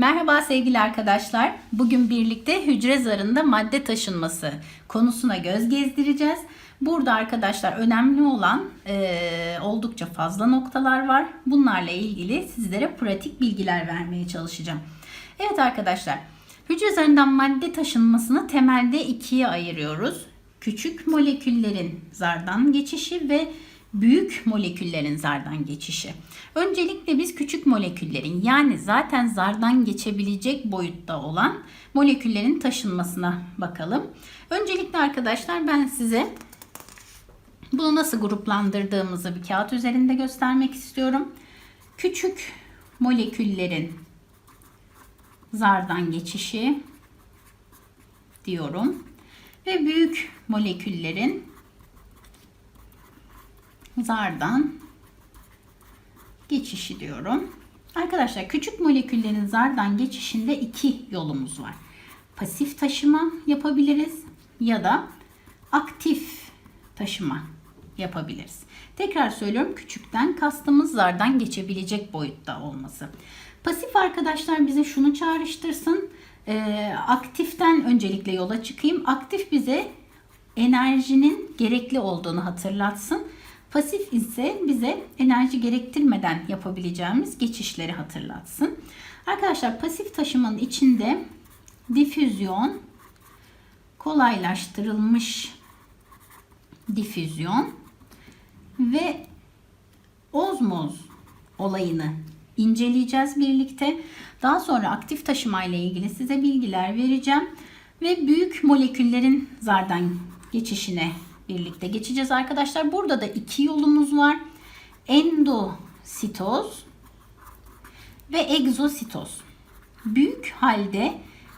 Merhaba sevgili arkadaşlar. Bugün birlikte hücre zarında madde taşınması konusuna göz gezdireceğiz. Burada arkadaşlar önemli olan e, oldukça fazla noktalar var. Bunlarla ilgili sizlere pratik bilgiler vermeye çalışacağım. Evet arkadaşlar, hücre zarından madde taşınmasını temelde ikiye ayırıyoruz. Küçük moleküllerin zardan geçişi ve büyük moleküllerin zardan geçişi. Öncelikle biz küçük moleküllerin yani zaten zardan geçebilecek boyutta olan moleküllerin taşınmasına bakalım. Öncelikle arkadaşlar ben size bunu nasıl gruplandırdığımızı bir kağıt üzerinde göstermek istiyorum. Küçük moleküllerin zardan geçişi diyorum ve büyük moleküllerin zardan geçişi diyorum. Arkadaşlar küçük moleküllerin zardan geçişinde iki yolumuz var. Pasif taşıma yapabiliriz ya da aktif taşıma yapabiliriz. Tekrar söylüyorum küçükten kastımız zardan geçebilecek boyutta olması. Pasif arkadaşlar bize şunu çağrıştırsın. Ee, aktiften öncelikle yola çıkayım. Aktif bize enerjinin gerekli olduğunu hatırlatsın. Pasif ise bize enerji gerektirmeden yapabileceğimiz geçişleri hatırlatsın. Arkadaşlar pasif taşımanın içinde difüzyon, kolaylaştırılmış difüzyon ve ozmoz olayını inceleyeceğiz birlikte. Daha sonra aktif taşıma ile ilgili size bilgiler vereceğim ve büyük moleküllerin zardan geçişine birlikte geçeceğiz arkadaşlar. Burada da iki yolumuz var. Endositoz ve egzositoz. Büyük halde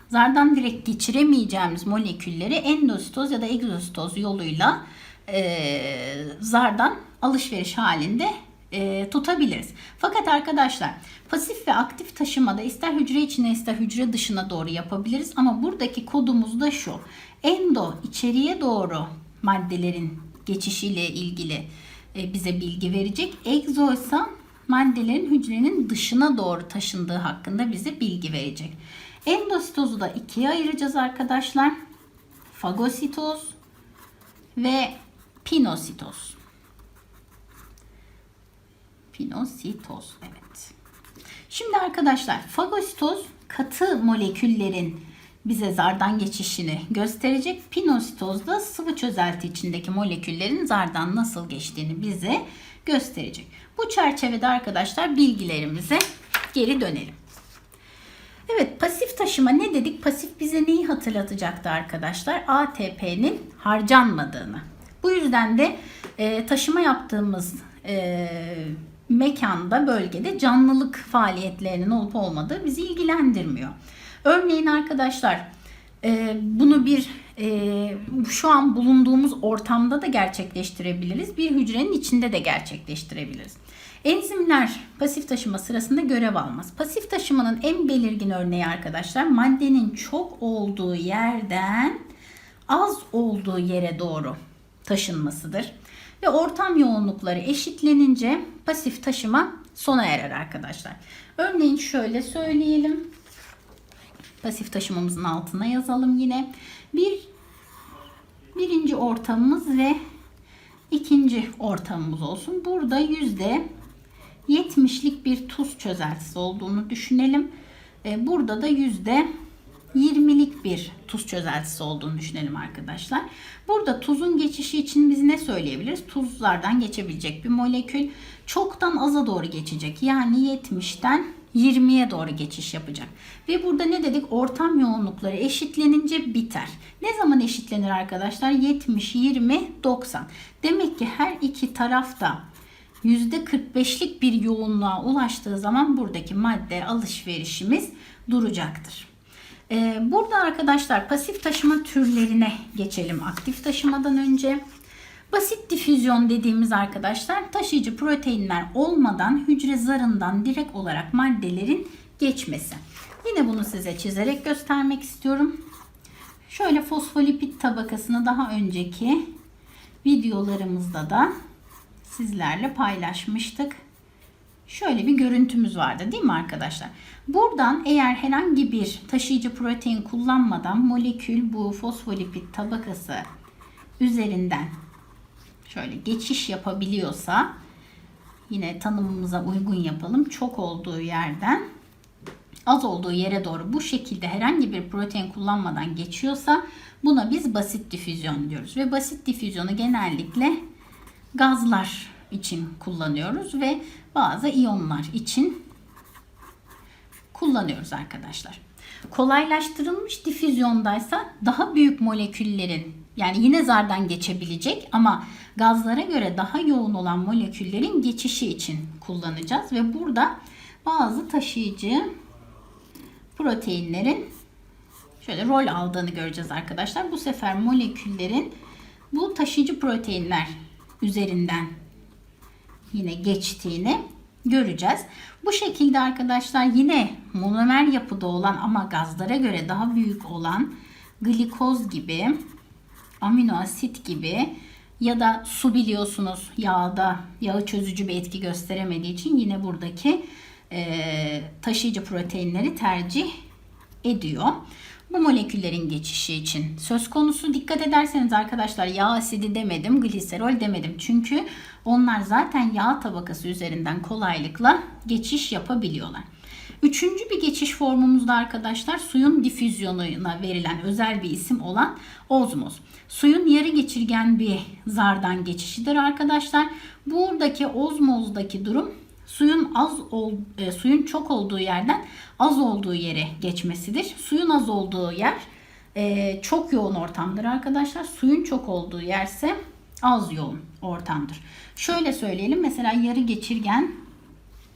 zardan direkt geçiremeyeceğimiz molekülleri endositoz ya da egzositoz yoluyla e, zardan alışveriş halinde e, tutabiliriz. Fakat arkadaşlar pasif ve aktif taşımada ister hücre içine ister hücre dışına doğru yapabiliriz. Ama buradaki kodumuz da şu. Endo içeriye doğru maddelerin geçişiyle ilgili e, bize bilgi verecek. Egzo ise maddelerin hücrenin dışına doğru taşındığı hakkında bize bilgi verecek. Endositozu da ikiye ayıracağız arkadaşlar. Fagositoz ve pinositoz. Pinositoz evet. Şimdi arkadaşlar fagositoz katı moleküllerin bize zardan geçişini gösterecek. Pinositoz da sıvı çözelti içindeki moleküllerin zardan nasıl geçtiğini bize gösterecek. Bu çerçevede arkadaşlar bilgilerimize geri dönelim. Evet pasif taşıma ne dedik? Pasif bize neyi hatırlatacaktı arkadaşlar? ATP'nin harcanmadığını. Bu yüzden de e, taşıma yaptığımız e, mekanda, bölgede canlılık faaliyetlerinin olup olmadığı bizi ilgilendirmiyor. Örneğin arkadaşlar e, bunu bir e, şu an bulunduğumuz ortamda da gerçekleştirebiliriz. Bir hücrenin içinde de gerçekleştirebiliriz. Enzimler pasif taşıma sırasında görev almaz. Pasif taşımanın en belirgin örneği arkadaşlar maddenin çok olduğu yerden az olduğu yere doğru taşınmasıdır. Ve ortam yoğunlukları eşitlenince pasif taşıma sona erer arkadaşlar. Örneğin şöyle söyleyelim. Pasif taşımamızın altına yazalım yine. Bir birinci ortamımız ve ikinci ortamımız olsun. Burada yüzde 70'lik bir tuz çözeltisi olduğunu düşünelim. Burada da yüzde 20'lik bir tuz çözeltisi olduğunu düşünelim arkadaşlar. Burada tuzun geçişi için biz ne söyleyebiliriz? Tuzlardan geçebilecek bir molekül çoktan aza doğru geçecek. Yani 70'ten 20'ye doğru geçiş yapacak. Ve burada ne dedik? Ortam yoğunlukları eşitlenince biter. Ne zaman eşitlenir arkadaşlar? 70, 20, 90. Demek ki her iki tarafta %45'lik bir yoğunluğa ulaştığı zaman buradaki madde alışverişimiz duracaktır. Ee, burada arkadaşlar pasif taşıma türlerine geçelim aktif taşımadan önce. Basit difüzyon dediğimiz arkadaşlar taşıyıcı proteinler olmadan hücre zarından direkt olarak maddelerin geçmesi. Yine bunu size çizerek göstermek istiyorum. Şöyle fosfolipid tabakasını daha önceki videolarımızda da sizlerle paylaşmıştık. şöyle bir görüntümüz vardı değil mi arkadaşlar? Buradan eğer herhangi bir taşıyıcı protein kullanmadan molekül bu fosfolipid tabakası üzerinden şöyle geçiş yapabiliyorsa yine tanımımıza uygun yapalım. Çok olduğu yerden az olduğu yere doğru bu şekilde herhangi bir protein kullanmadan geçiyorsa buna biz basit difüzyon diyoruz. Ve basit difüzyonu genellikle gazlar için kullanıyoruz ve bazı iyonlar için kullanıyoruz arkadaşlar. Kolaylaştırılmış difüzyondaysa daha büyük moleküllerin yani yine zardan geçebilecek ama gazlara göre daha yoğun olan moleküllerin geçişi için kullanacağız ve burada bazı taşıyıcı proteinlerin şöyle rol aldığını göreceğiz arkadaşlar. Bu sefer moleküllerin bu taşıyıcı proteinler üzerinden yine geçtiğini göreceğiz. Bu şekilde arkadaşlar yine monomer yapıda olan ama gazlara göre daha büyük olan glikoz gibi, amino asit gibi ya da su biliyorsunuz yağda yağı çözücü bir etki gösteremediği için yine buradaki e, taşıyıcı proteinleri tercih ediyor. Bu moleküllerin geçişi için söz konusu. Dikkat ederseniz arkadaşlar yağ asidi demedim, gliserol demedim. Çünkü onlar zaten yağ tabakası üzerinden kolaylıkla geçiş yapabiliyorlar. Üçüncü bir geçiş formumuzda arkadaşlar suyun difüzyonuna verilen özel bir isim olan ozmoz. Suyun yarı geçirgen bir zardan geçişidir arkadaşlar. Buradaki ozmozdaki durum suyun az ol, e, suyun çok olduğu yerden az olduğu yere geçmesidir. Suyun az olduğu yer e, çok yoğun ortamdır arkadaşlar. Suyun çok olduğu yerse az yoğun ortamdır. Şöyle söyleyelim mesela yarı geçirgen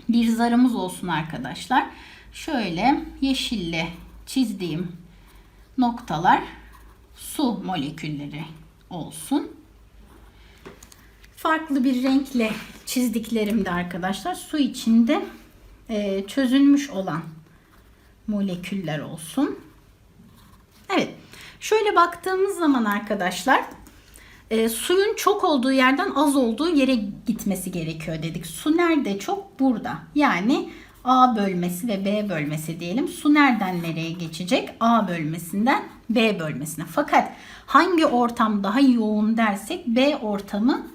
bir zarımız olsun arkadaşlar. Şöyle yeşille çizdiğim noktalar su molekülleri olsun. Farklı bir renkle çizdiklerimde arkadaşlar su içinde e, çözülmüş olan moleküller olsun. Evet. Şöyle baktığımız zaman arkadaşlar e, suyun çok olduğu yerden az olduğu yere gitmesi gerekiyor dedik. Su nerede çok? Burada. Yani A bölmesi ve B bölmesi diyelim. Su nereden nereye geçecek? A bölmesinden B bölmesine. Fakat hangi ortam daha yoğun dersek B ortamı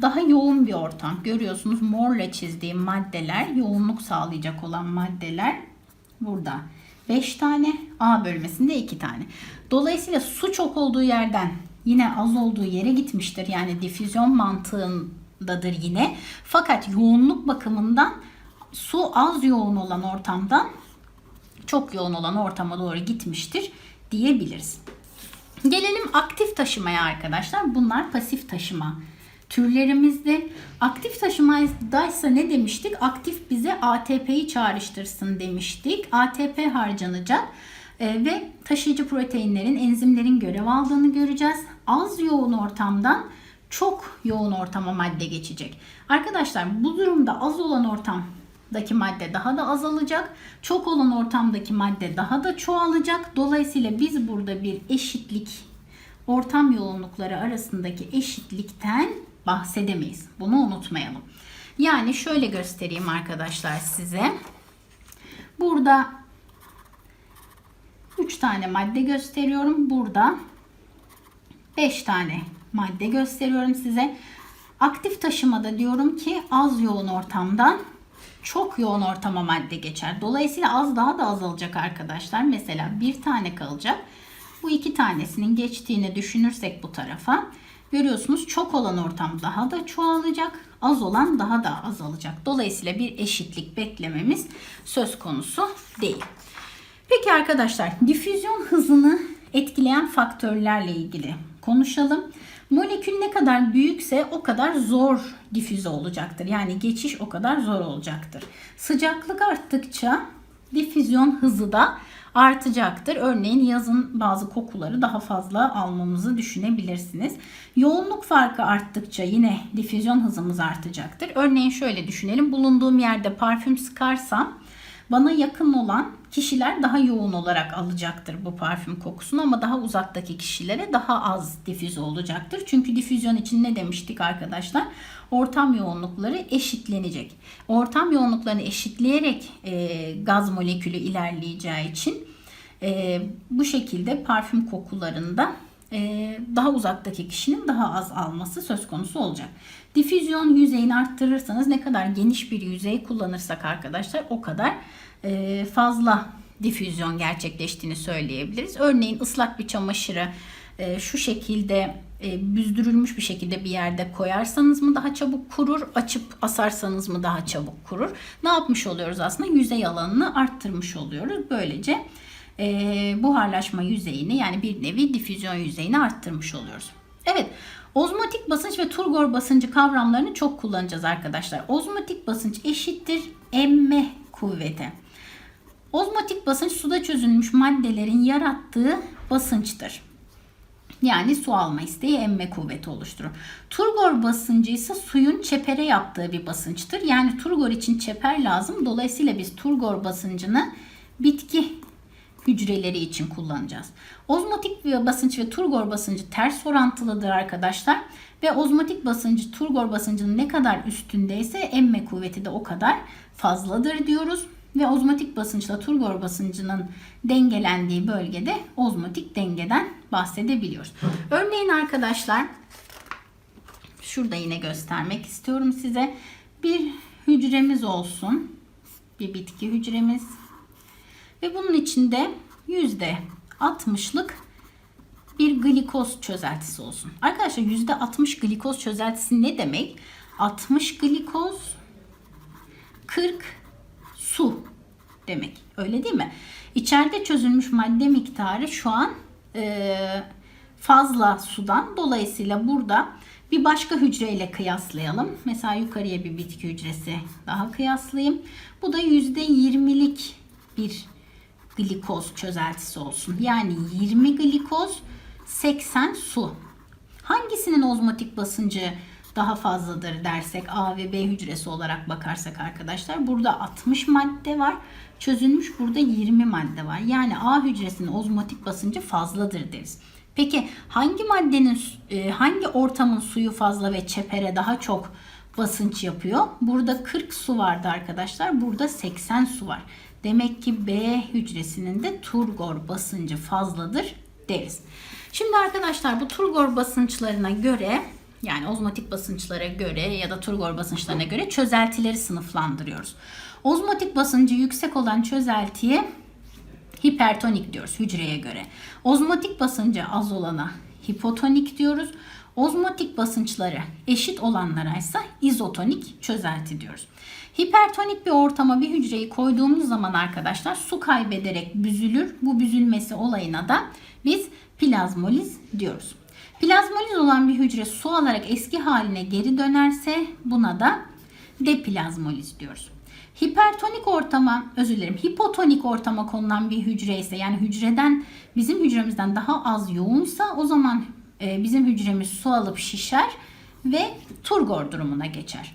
daha yoğun bir ortam. Görüyorsunuz morla çizdiğim maddeler, yoğunluk sağlayacak olan maddeler burada. 5 tane, A bölmesinde 2 tane. Dolayısıyla su çok olduğu yerden yine az olduğu yere gitmiştir. Yani difüzyon mantığındadır yine. Fakat yoğunluk bakımından su az yoğun olan ortamdan çok yoğun olan ortama doğru gitmiştir diyebiliriz. Gelelim aktif taşımaya arkadaşlar. Bunlar pasif taşıma türlerimizde. Aktif taşımadaysa ne demiştik? Aktif bize ATP'yi çağrıştırsın demiştik. ATP harcanacak e, ve taşıyıcı proteinlerin, enzimlerin görev aldığını göreceğiz. Az yoğun ortamdan çok yoğun ortama madde geçecek. Arkadaşlar bu durumda az olan ortamdaki madde daha da azalacak. Çok olan ortamdaki madde daha da çoğalacak. Dolayısıyla biz burada bir eşitlik ortam yoğunlukları arasındaki eşitlikten bahsedemeyiz. Bunu unutmayalım. Yani şöyle göstereyim arkadaşlar size. Burada 3 tane madde gösteriyorum. Burada 5 tane madde gösteriyorum size. Aktif taşımada diyorum ki az yoğun ortamdan çok yoğun ortama madde geçer. Dolayısıyla az daha da azalacak arkadaşlar. Mesela bir tane kalacak. Bu iki tanesinin geçtiğini düşünürsek bu tarafa görüyorsunuz çok olan ortam daha da çoğalacak. Az olan daha da azalacak. Dolayısıyla bir eşitlik beklememiz söz konusu değil. Peki arkadaşlar difüzyon hızını etkileyen faktörlerle ilgili konuşalım. Molekül ne kadar büyükse o kadar zor difüze olacaktır. Yani geçiş o kadar zor olacaktır. Sıcaklık arttıkça difüzyon hızı da artacaktır. Örneğin yazın bazı kokuları daha fazla almamızı düşünebilirsiniz. Yoğunluk farkı arttıkça yine difüzyon hızımız artacaktır. Örneğin şöyle düşünelim. Bulunduğum yerde parfüm sıkarsam bana yakın olan kişiler daha yoğun olarak alacaktır bu parfüm kokusunu ama daha uzaktaki kişilere daha az difüze olacaktır. Çünkü difüzyon için ne demiştik arkadaşlar? ortam yoğunlukları eşitlenecek. Ortam yoğunluklarını eşitleyerek e, gaz molekülü ilerleyeceği için e, bu şekilde parfüm kokularında daha uzaktaki kişinin daha az alması söz konusu olacak. Difüzyon yüzeyini arttırırsanız ne kadar geniş bir yüzey kullanırsak arkadaşlar o kadar e, fazla difüzyon gerçekleştiğini söyleyebiliriz. Örneğin ıslak bir çamaşırı e, şu şekilde e, büzdürülmüş bir şekilde bir yerde koyarsanız mı daha çabuk kurur, açıp asarsanız mı daha çabuk kurur? Ne yapmış oluyoruz aslında? Yüzey alanını arttırmış oluyoruz. Böylece e, buharlaşma yüzeyini yani bir nevi difüzyon yüzeyini arttırmış oluyoruz. Evet, ozmotik basınç ve turgor basıncı kavramlarını çok kullanacağız arkadaşlar. Ozmotik basınç eşittir emme kuvveti. Ozmotik basınç suda çözülmüş maddelerin yarattığı basınçtır. Yani su alma isteği emme kuvveti oluşturur. Turgor basıncı ise suyun çepere yaptığı bir basınçtır. Yani turgor için çeper lazım. Dolayısıyla biz turgor basıncını bitki hücreleri için kullanacağız. Ozmotik basınç ve turgor basıncı ters orantılıdır arkadaşlar. Ve ozmotik basıncı turgor basıncının ne kadar üstündeyse emme kuvveti de o kadar fazladır diyoruz. Ve ozmotik basınçla turgor basıncının dengelendiği bölgede ozmotik dengeden bahsedebiliyoruz. Örneğin arkadaşlar şurada yine göstermek istiyorum size. Bir hücremiz olsun. Bir bitki hücremiz. Ve bunun içinde yüzde 60'lık bir glikoz çözeltisi olsun. Arkadaşlar yüzde 60 glikoz çözeltisi ne demek? 60 glikoz 40 su demek. Öyle değil mi? İçeride çözülmüş madde miktarı şu an e, fazla sudan. Dolayısıyla burada bir başka hücreyle kıyaslayalım. Mesela yukarıya bir bitki hücresi daha kıyaslayayım. Bu da %20'lik bir glikoz çözeltisi olsun. Yani 20 glikoz 80 su. Hangisinin ozmotik basıncı daha fazladır dersek A ve B hücresi olarak bakarsak arkadaşlar burada 60 madde var. Çözülmüş burada 20 madde var. Yani A hücresinin ozmotik basıncı fazladır deriz. Peki hangi maddenin e, hangi ortamın suyu fazla ve çepere daha çok basınç yapıyor? Burada 40 su vardı arkadaşlar. Burada 80 su var. Demek ki B hücresinin de turgor basıncı fazladır deriz. Şimdi arkadaşlar bu turgor basınçlarına göre yani ozmotik basınçlara göre ya da turgor basınçlarına göre çözeltileri sınıflandırıyoruz. Ozmotik basıncı yüksek olan çözeltiye hipertonik diyoruz hücreye göre. Ozmotik basıncı az olana hipotonik diyoruz. Ozmotik basınçları eşit olanlara ise izotonik çözelti diyoruz. Hipertonik bir ortama bir hücreyi koyduğumuz zaman arkadaşlar su kaybederek büzülür. Bu büzülmesi olayına da biz plazmoliz diyoruz. Plazmoliz olan bir hücre su alarak eski haline geri dönerse buna da deplazmoliz diyoruz. Hipertonik ortama, özür dilerim, hipotonik ortama konulan bir hücre ise yani hücreden bizim hücremizden daha az yoğunsa o zaman e, bizim hücremiz su alıp şişer ve turgor durumuna geçer.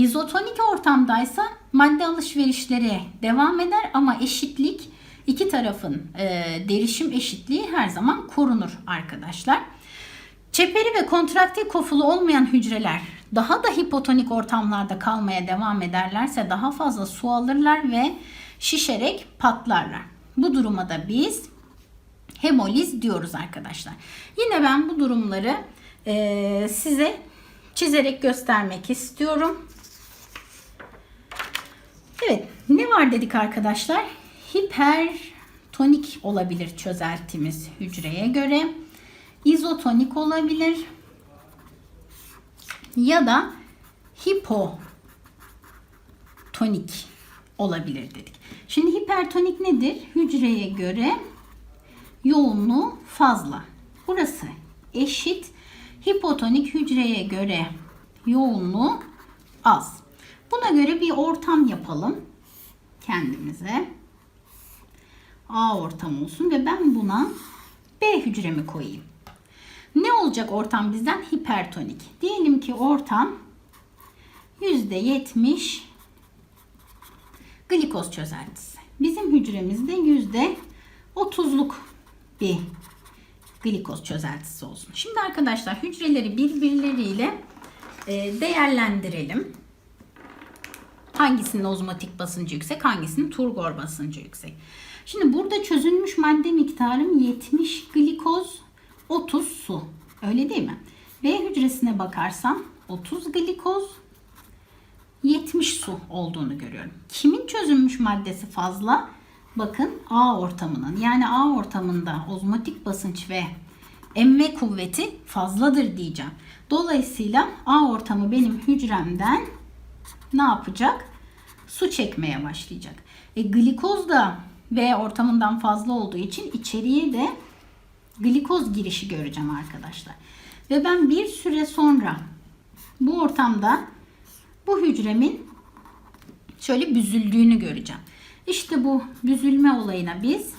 İzotonik ortamdaysa madde alışverişleri devam eder ama eşitlik iki tarafın e, derişim eşitliği her zaman korunur arkadaşlar. Çeperi ve kontraktil kofulu olmayan hücreler daha da hipotonik ortamlarda kalmaya devam ederlerse daha fazla su alırlar ve şişerek patlarlar. Bu duruma da biz hemoliz diyoruz arkadaşlar. Yine ben bu durumları e, size çizerek göstermek istiyorum. Evet ne var dedik arkadaşlar? Hipertonik olabilir çözeltimiz hücreye göre izotonik olabilir ya da hipotonik olabilir dedik. Şimdi hipertonik nedir? Hücreye göre yoğunluğu fazla. Burası eşit. Hipotonik hücreye göre yoğunluğu az. Buna göre bir ortam yapalım kendimize. A ortam olsun ve ben buna B hücremi koyayım. Ne olacak ortam bizden? Hipertonik. Diyelim ki ortam %70 glikoz çözeltisi. Bizim hücremizde %30'luk bir glikoz çözeltisi olsun. Şimdi arkadaşlar hücreleri birbirleriyle e, değerlendirelim. Hangisinin ozmotik basıncı yüksek, hangisinin turgor basıncı yüksek. Şimdi burada çözülmüş madde miktarım 70 glikoz, 30 su. Öyle değil mi? B hücresine bakarsam 30 glikoz, 70 su olduğunu görüyorum. Kimin çözülmüş maddesi fazla? Bakın A ortamının. Yani A ortamında ozmotik basınç ve emme kuvveti fazladır diyeceğim. Dolayısıyla A ortamı benim hücremden ne yapacak? Su çekmeye başlayacak. E, glikoz da B ortamından fazla olduğu için içeriye de glikoz girişi göreceğim arkadaşlar. Ve ben bir süre sonra bu ortamda bu hücremin şöyle büzüldüğünü göreceğim. İşte bu büzülme olayına biz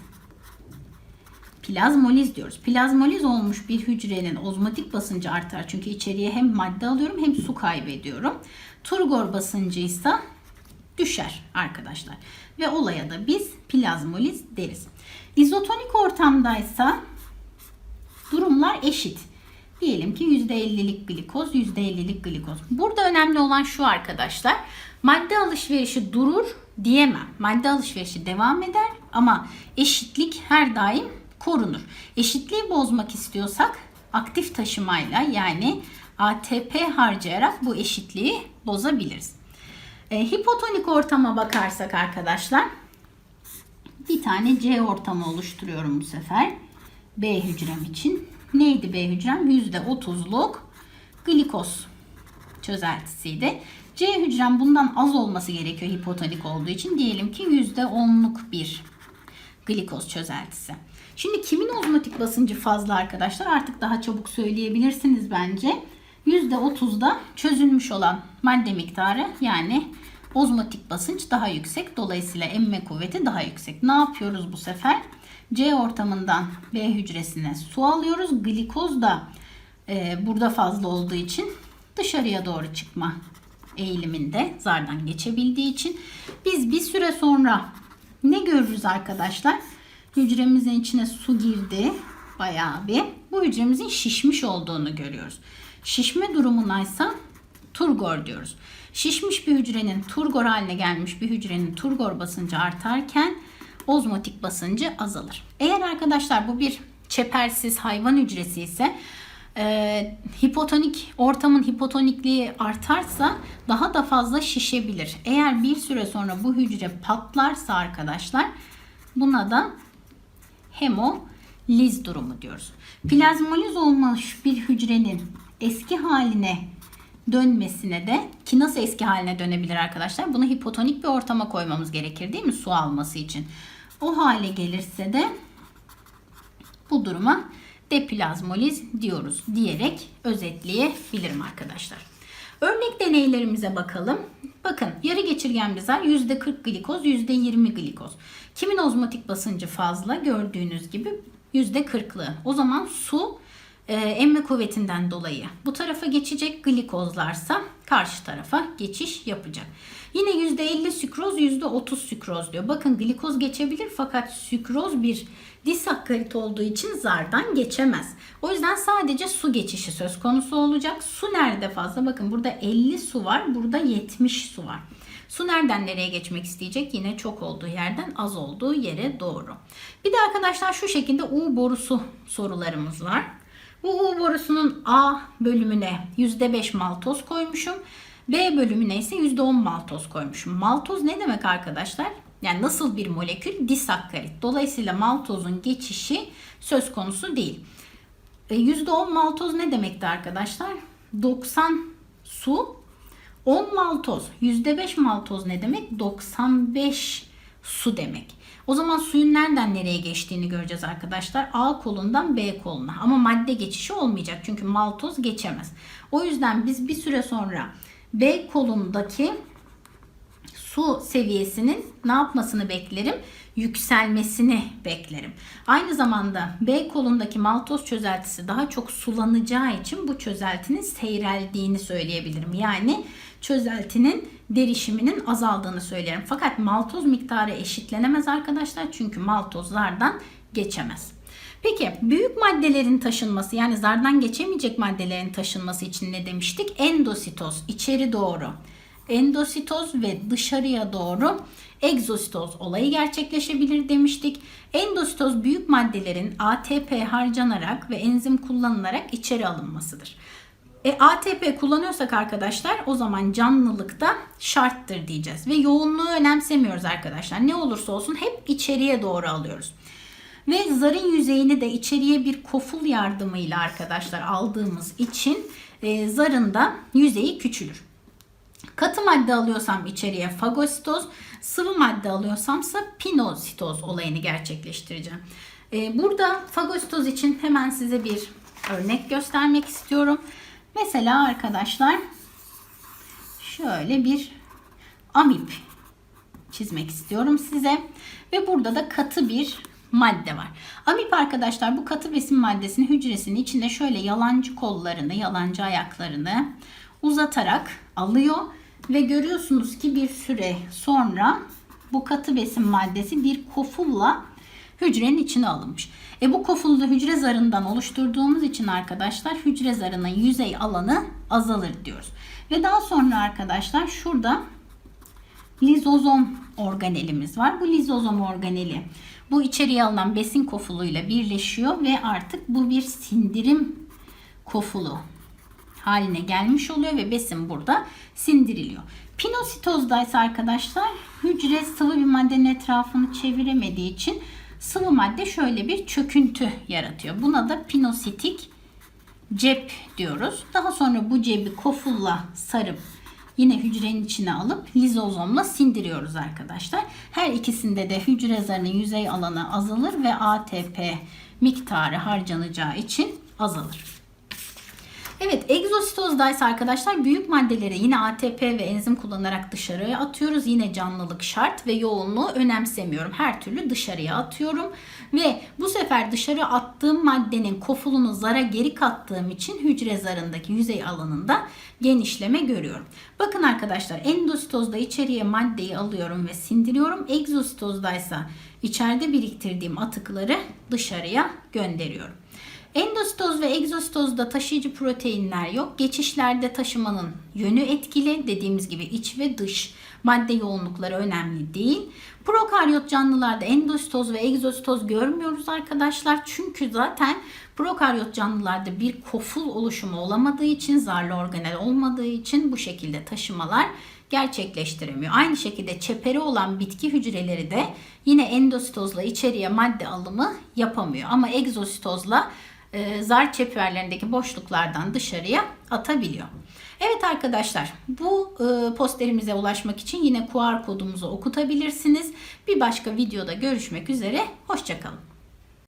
plazmoliz diyoruz. Plazmoliz olmuş bir hücrenin ozmotik basıncı artar. Çünkü içeriye hem madde alıyorum hem su kaybediyorum. Turgor basıncı ise düşer arkadaşlar. Ve olaya da biz plazmoliz deriz. İzotonik ortamdaysa durumlar eşit. Diyelim ki %50'lik glikoz, %50'lik glikoz. Burada önemli olan şu arkadaşlar. Madde alışverişi durur diyemem. Madde alışverişi devam eder ama eşitlik her daim korunur. Eşitliği bozmak istiyorsak aktif taşımayla yani ATP harcayarak bu eşitliği bozabiliriz. E, hipotonik ortama bakarsak arkadaşlar bir tane C ortamı oluşturuyorum bu sefer. B hücrem için. Neydi B hücrem? %30'luk glikoz çözeltisiydi. C hücrem bundan az olması gerekiyor hipotonik olduğu için. Diyelim ki %10'luk bir glikoz çözeltisi. Şimdi kimin ozmotik basıncı fazla arkadaşlar? Artık daha çabuk söyleyebilirsiniz bence. %30'da çözülmüş olan madde miktarı yani ozmotik basınç daha yüksek. Dolayısıyla emme kuvveti daha yüksek. Ne yapıyoruz bu sefer? C ortamından B hücresine su alıyoruz. Glikoz da e, burada fazla olduğu için dışarıya doğru çıkma eğiliminde zardan geçebildiği için biz bir süre sonra ne görürüz arkadaşlar? Hücremizin içine su girdi bayağı bir. Bu hücremizin şişmiş olduğunu görüyoruz. Şişme durumundaysa turgor diyoruz. Şişmiş bir hücrenin turgor haline gelmiş bir hücrenin turgor basıncı artarken ozmotik basıncı azalır. Eğer arkadaşlar bu bir çepersiz hayvan hücresi ise e, hipotonik ortamın hipotonikliği artarsa daha da fazla şişebilir. Eğer bir süre sonra bu hücre patlarsa arkadaşlar buna da hemoliz durumu diyoruz. Plazmoliz olmuş bir hücrenin eski haline dönmesine de ki nasıl eski haline dönebilir arkadaşlar? Bunu hipotonik bir ortama koymamız gerekir değil mi? Su alması için. O hale gelirse de bu duruma deplazmoliz diyoruz diyerek özetleyebilirim arkadaşlar. Örnek deneylerimize bakalım. Bakın yarı geçirgen bir zar %40 glikoz, %20 glikoz. Kimin ozmotik basıncı fazla? Gördüğünüz gibi %40'lı. O zaman su e, emme kuvvetinden dolayı bu tarafa geçecek glikozlarsa karşı tarafa geçiş yapacak. Yine %50 sükroz %30 sükroz diyor. Bakın glikoz geçebilir fakat sükroz bir disakkarit olduğu için zardan geçemez. O yüzden sadece su geçişi söz konusu olacak. Su nerede fazla? Bakın burada 50 su var. Burada 70 su var. Su nereden nereye geçmek isteyecek? Yine çok olduğu yerden az olduğu yere doğru. Bir de arkadaşlar şu şekilde U borusu sorularımız var. Bu U borusunun A bölümüne %5 maltoz koymuşum. B bölümüne ise %10 maltoz koymuşum. Maltoz ne demek arkadaşlar? Yani nasıl bir molekül? Disakkarit. Dolayısıyla maltozun geçişi söz konusu değil. E, %10 maltoz ne demekti arkadaşlar? 90 su, 10 maltoz. %5 maltoz ne demek? 95 su demek. O zaman suyun nereden nereye geçtiğini göreceğiz arkadaşlar. A kolundan B koluna. Ama madde geçişi olmayacak. Çünkü maltoz geçemez. O yüzden biz bir süre sonra B kolundaki su seviyesinin ne yapmasını beklerim? Yükselmesini beklerim. Aynı zamanda B kolundaki maltoz çözeltisi daha çok sulanacağı için bu çözeltinin seyreldiğini söyleyebilirim. Yani çözeltinin derişiminin azaldığını söylerim. Fakat maltoz miktarı eşitlenemez arkadaşlar. Çünkü maltozlardan geçemez. Peki büyük maddelerin taşınması yani zardan geçemeyecek maddelerin taşınması için ne demiştik? Endositoz içeri doğru. Endositoz ve dışarıya doğru egzositoz olayı gerçekleşebilir demiştik. Endositoz büyük maddelerin ATP harcanarak ve enzim kullanılarak içeri alınmasıdır. E, ATP kullanıyorsak arkadaşlar o zaman canlılıkta şarttır diyeceğiz. Ve yoğunluğu önemsemiyoruz arkadaşlar. Ne olursa olsun hep içeriye doğru alıyoruz. Ve zarın yüzeyini de içeriye bir koful yardımıyla arkadaşlar aldığımız için e, zarın da yüzeyi küçülür. Katı madde alıyorsam içeriye fagositoz, sıvı madde alıyorsamsa pinositoz olayını gerçekleştireceğim. E, burada fagositoz için hemen size bir örnek göstermek istiyorum. Mesela arkadaşlar şöyle bir amip çizmek istiyorum size. Ve burada da katı bir madde var. Amip arkadaşlar bu katı besin maddesinin hücresinin içinde şöyle yalancı kollarını, yalancı ayaklarını uzatarak alıyor. Ve görüyorsunuz ki bir süre sonra bu katı besin maddesi bir kofulla hücrenin içine alınmış. E bu kofulu hücre zarından oluşturduğumuz için arkadaşlar hücre zarının yüzey alanı azalır diyoruz. Ve daha sonra arkadaşlar şurada lizozom organelimiz var. Bu lizozom organeli bu içeriye alınan besin kofuluyla birleşiyor ve artık bu bir sindirim kofulu haline gelmiş oluyor ve besin burada sindiriliyor. Pinositozda ise arkadaşlar hücre sıvı bir maddenin etrafını çeviremediği için sıvı madde şöyle bir çöküntü yaratıyor. Buna da pinositik cep diyoruz. Daha sonra bu cebi kofulla sarıp yine hücrenin içine alıp lizozomla sindiriyoruz arkadaşlar. Her ikisinde de hücre zarının yüzey alanı azalır ve ATP miktarı harcanacağı için azalır. Evet egzositozdaysa arkadaşlar büyük maddeleri yine ATP ve enzim kullanarak dışarıya atıyoruz. Yine canlılık şart ve yoğunluğu önemsemiyorum. Her türlü dışarıya atıyorum. Ve bu sefer dışarı attığım maddenin kofulunu zara geri kattığım için hücre zarındaki yüzey alanında genişleme görüyorum. Bakın arkadaşlar endositozda içeriye maddeyi alıyorum ve sindiriyorum. Egzositozdaysa içeride biriktirdiğim atıkları dışarıya gönderiyorum. Endositoz ve egzositozda taşıyıcı proteinler yok. Geçişlerde taşımanın yönü etkili. Dediğimiz gibi iç ve dış madde yoğunlukları önemli değil. Prokaryot canlılarda endositoz ve egzositoz görmüyoruz arkadaşlar. Çünkü zaten prokaryot canlılarda bir koful oluşumu olamadığı için, zarlı organel olmadığı için bu şekilde taşımalar gerçekleştiremiyor. Aynı şekilde çeperi olan bitki hücreleri de yine endositozla içeriye madde alımı yapamıyor. Ama egzositozla e, zar çeperlerindeki boşluklardan dışarıya atabiliyor. Evet arkadaşlar bu e, posterimize ulaşmak için yine QR kodumuzu okutabilirsiniz. Bir başka videoda görüşmek üzere. Hoşçakalın.